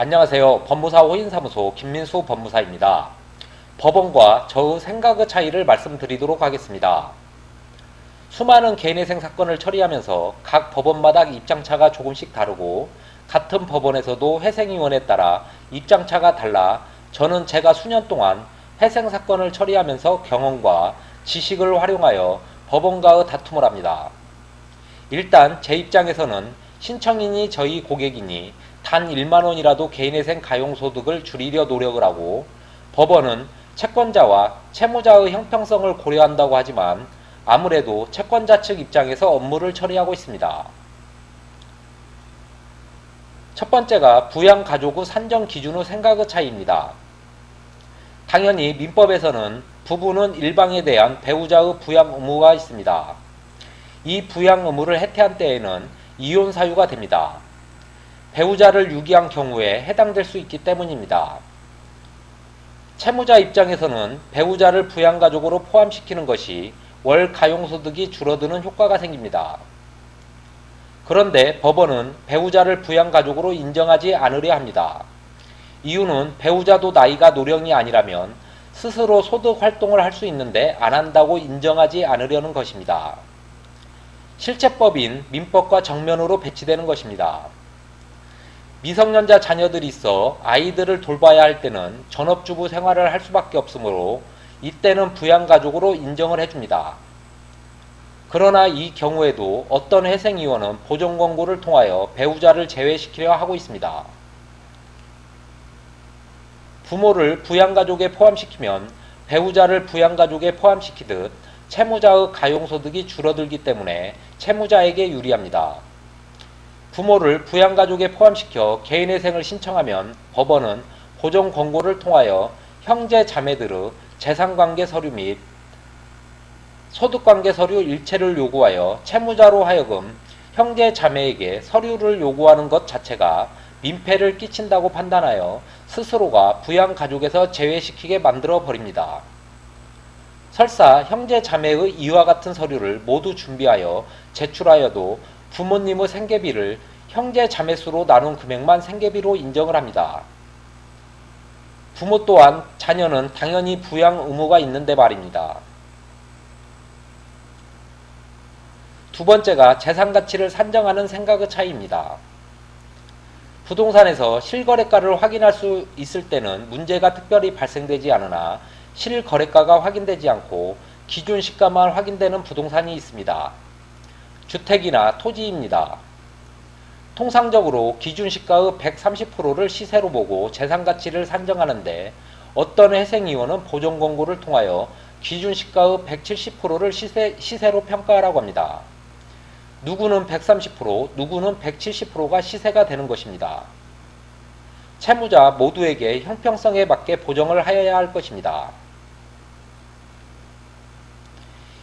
안녕하세요. 법무사 호인사무소 김민수 법무사입니다. 법원과 저의 생각의 차이를 말씀드리도록 하겠습니다. 수많은 개인회생 사건을 처리하면서 각 법원마다 입장차가 조금씩 다르고 같은 법원에서도 회생위원에 따라 입장차가 달라 저는 제가 수년 동안 회생 사건을 처리하면서 경험과 지식을 활용하여 법원과의 다툼을 합니다. 일단 제 입장에서는 신청인이 저희 고객이니 단 1만 원이라도 개인회생 가용소득을 줄이려 노력을 하고 법원은 채권자와 채무자의 형평성을 고려한다고 하지만 아무래도 채권자 측 입장에서 업무를 처리하고 있습니다. 첫 번째가 부양 가족의 산정 기준의 생각의 차이입니다. 당연히 민법에서는 부부는 일방에 대한 배우자의 부양 의무가 있습니다. 이 부양 의무를 해태한 때에는 이혼 사유가 됩니다. 배우자를 유기한 경우에 해당될 수 있기 때문입니다. 채무자 입장에서는 배우자를 부양가족으로 포함시키는 것이 월 가용소득이 줄어드는 효과가 생깁니다. 그런데 법원은 배우자를 부양가족으로 인정하지 않으려 합니다. 이유는 배우자도 나이가 노령이 아니라면 스스로 소득 활동을 할 수 있는데 안 한다고 인정하지 않으려는 것입니다. 실체법인 민법과 정면으로 배치되는 것입니다. 미성년자 자녀들이 있어 아이들을 돌봐야 할 때는 전업주부 생활을 할 수밖에 없으므로 이때는 부양가족으로 인정을 해줍니다. 그러나 이 경우에도 어떤 회생위원은 보존 권고를 통하여 배우자를 제외시키려 하고 있습니다. 부모를 부양가족에 포함시키면 배우자를 부양가족에 포함시키듯 채무자의 가용소득이 줄어들기 때문에 채무자에게 유리합니다. 부모를 부양가족에 포함시켜 개인회생을 신청하면 법원은 보존 권고를 통하여 형제 자매들의 재산관계 서류 및 소득관계 서류 일체를 요구하여 채무자로 하여금 형제 자매에게 서류를 요구하는 것 자체가 민폐를 끼친다고 판단하여 스스로가 부양 가족에서 제외시키게 만들어 버립니다. 설사 형제 자매의 이와 같은 서류를 모두 준비하여 제출하여도 부모님의 생계비를 형제 자매수로 나눈 금액만 생계비로 인정을 합니다. 부모 또한 자녀는 당연히 부양 의무가 있는데 말입니다. 두 번째가 재산 가치를 산정하는 생각의 차이입니다. 부동산에서 실거래가를 확인할 수 있을 때는 문제가 특별히 발생되지 않으나 실거래가가 확인되지 않고 기준 시가만 확인되는 부동산이 있습니다. 주택이나 토지입니다. 통상적으로 기준 시가의 130%를 시세로 보고 재산 가치를 산정하는데 어떤 회생위원은 보존 권고를 통하여 기준 시가의 170%를 시세, 시세로 평가하라고 합니다. 누구는 130%, 누구는 170%가 시세가 되는 것입니다. 채무자 모두에게 형평성에 맞게 보정을 하여야 할 것입니다.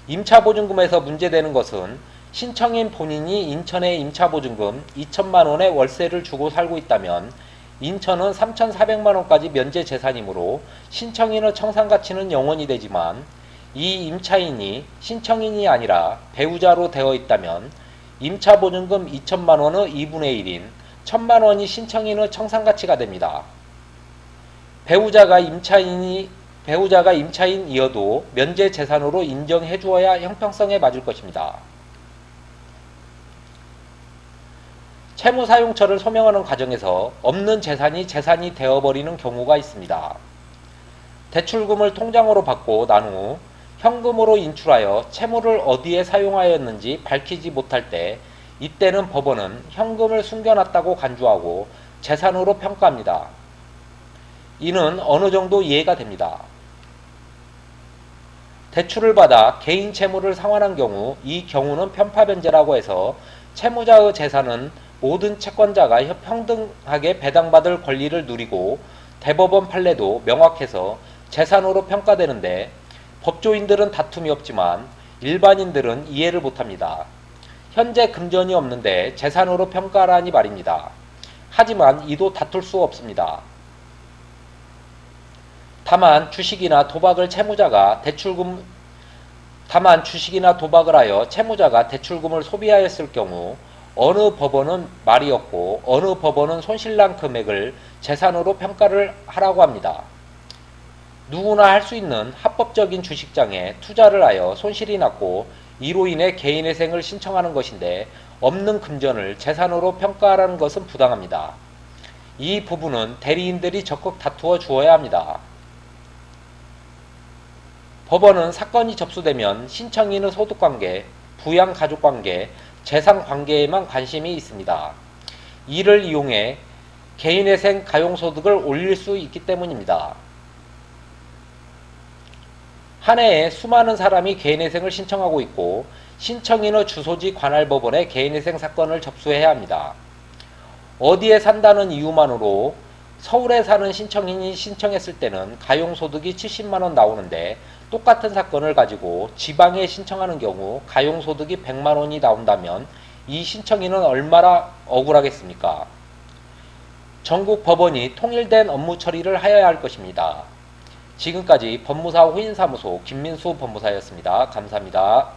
임차보증금에서 문제되는 것은 신청인 본인이 인천의 임차보증금 2천만 원의 월세를 주고 살고 있다면 인천은 3,400만 원까지 면제 재산이므로 신청인의 청산 가치는 영원이 되지만 이 임차인이 신청인이 아니라 배우자로 되어 있다면 임차보증금 2천만 원의 2분의 1인 1천만 원이 신청인의 청산 가치가 됩니다. 배우자가 임차인이 배우자가 임차인이어도 면제 재산으로 인정해 주어야 형평성에 맞을 것입니다. 채무 사용처를 소명하는 과정에서 없는 재산이 재산이 되어버리는 경우가 있습니다. 대출금을 통장으로 받고 난 후 현금으로 인출하여 채무를 어디에 사용하였는지 밝히지 못할 때 이때는 법원은 현금을 숨겨놨다고 간주하고 재산으로 평가합니다. 이는 어느 정도 이해가 됩니다. 대출을 받아 개인 채무를 상환한 경우 이 경우는 편파변제라고 해서 채무자의 재산은 모든 채권자가 평등하게 배당받을 권리를 누리고 대법원 판례도 명확해서 재산으로 평가되는데 법조인들은 다툼이 없지만 일반인들은 이해를 못합니다. 현재 금전이 없는데 재산으로 평가하라니 말입니다. 하지만 이도 다툴 수 없습니다. 다만 주식이나 도박을 채무자가 대출금 다만 주식이나 도박을 하여 채무자가 대출금을 소비하였을 경우 어느 법원은 말이었고 어느 법원은 손실난 금액을 재산으로 평가를 하라고 합니다. 누구나 할 수 있는 합법적인 주식장에 투자를 하여 손실이 났고 이로 인해 개인회생을 신청하는 것인데 없는 금전을 재산으로 평가하라는 것은 부당합니다. 이 부분은 대리인들이 적극 다투어 주어야 합니다. 법원은 사건이 접수되면 신청인의 소득관계, 부양 가족 관계, 재산 관계에만 관심이 있습니다. 이를 이용해 개인회생 가용소득을 올릴 수 있기 때문입니다. 한 해에 수많은 사람이 개인회생을 신청하고 있고 신청인의 주소지 관할 법원에 개인회생 사건을 접수해야 합니다. 어디에 산다는 이유만으로 서울에 사는 신청인이 신청했을 때는 가용소득이 70만원 나오는데 똑같은 사건을 가지고 지방에 신청하는 경우 가용소득이 100만 원이 나온다면 이 신청인은 얼마나 억울하겠습니까? 전국 법원이 통일된 업무 처리를 하여야 할 것입니다. 지금까지 법무사 호인사무소 김민수 법무사였습니다. 감사합니다.